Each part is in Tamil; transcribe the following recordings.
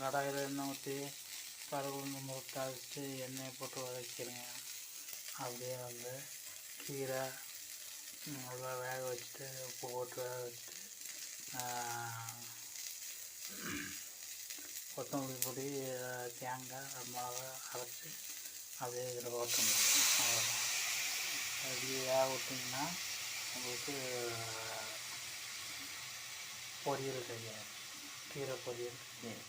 கடாயில் எண்ணெய் ஊற்றி கருவேப்பிலை முட்டை வச்சு எண்ணெயை போட்டு வதக்கிறேங்க. அப்படியே வந்து கீரை நல்லா வேக வச்சுட்டு உப்பு போட்டு வேக வச்சுட்டு கொத்தமல்லி பொடி தேங்காய் மிளகா அரைச்சி அப்படியே இதில் ஓட்டணும் அவ்வளோதான். அப்படி வேக விட்டிங்கன்னா உங்களுக்கு பொரியல் செய்யாது கீரை பொரியல் செய்யாது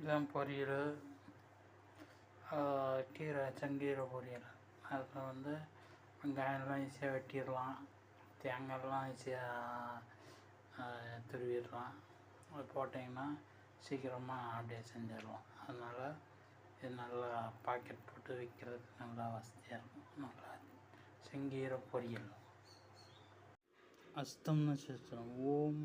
இதான் பொரியல் கீரை செங்கீரை பொரியல் அதில் வந்து வெங்காயம்லாம் ஈஸியாக வெட்டிடலாம். தேங்காயெல்லாம் ஈஸியாக துருவிடலாம். அது போட்டிங்கன்னா சீக்கிரமாக அப்படியே செஞ்சிடலாம். அதனால் இது நல்லா பாக்கெட் போட்டு விற்கிறதுக்கு நல்லா வசதியாக இருக்கும். நல்லா செங்கீரை பொரியல் அஸ்தம்னு நட்சத்திரம் ஓம்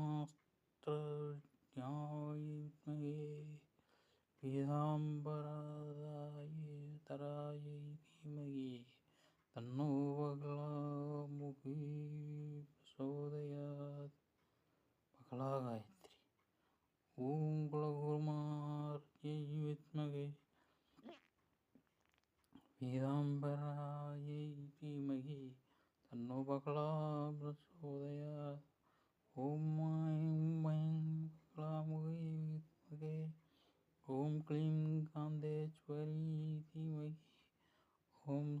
பீதாம்பரதாய தராயை தீமகி தன்னோபகலாமுகி பிரசோதயாத். பகலா காயத்ரி ஓம் குலகுமார்யை வித்மகை பீதாம்பராயை தீமகி தன்னோபகலா பிரசோதயாத்.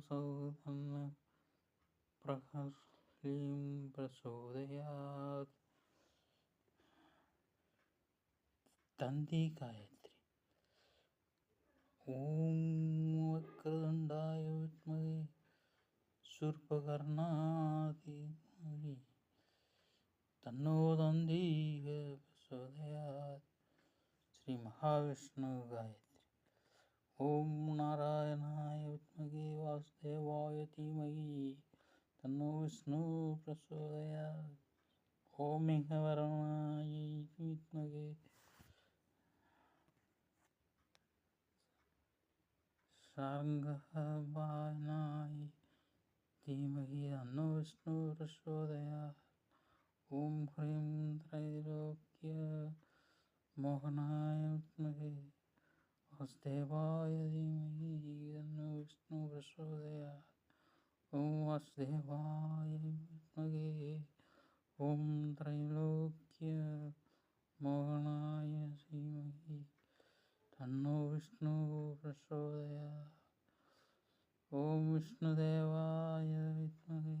ॐ सौधन् प्रह्लीं प्रचोदयात् தந்தி காயத்ரி ஓம் வக்கரதண்டாய வித்மகே சூர்பகர்ணாதிமகி தன்னோ தந்தீக பிரசோதயாத் ஸ்ரீ மகாவிஷ்ணு காயத்ரி ओम नारायणाय विद्महे वासुदेवाय धीमहि। तन्नो विष्णु प्रचोदयात्। ओम वरणाय विद्महे। शार्ङ्गभावनाय धीमहि, तन्नो विष्णु प्रचोदयात्। ओम ह्रीं त्रैलोक्य मोहनाय विद्महे। वासुदेवाय वासुदेवाय विद्महे। ॐ त्रैलोक्य मोहनाय धीमहि तन्नो विष्णु प्रचोदयात् ॐ विष्णुदेवाय विद्महे।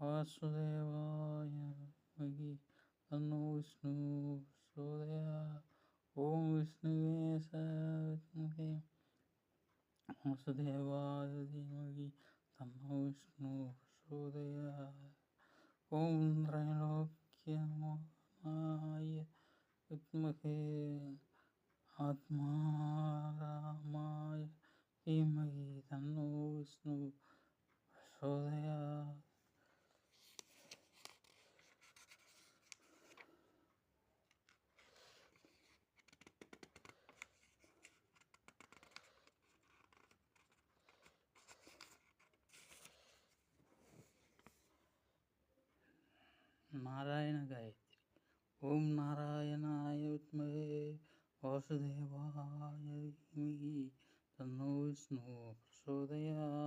वासुदेवाय धीमहि तन्नो विष्णु प्रचोदयात् ॐ विष्णुवे स विद्महे। वासुदेवाय धीमहि नमो विष्णुसूदयाय ॐ त्रैलोक्यमय विद्महे आत्मा रामाय धीमहि तन्नो विष्णु प्रचोदयात् नारायण गायत्री ओम नारायणाय विद्महे वासुदेवाय धीमहि। तन्नो विष्णु प्रचोदयात्।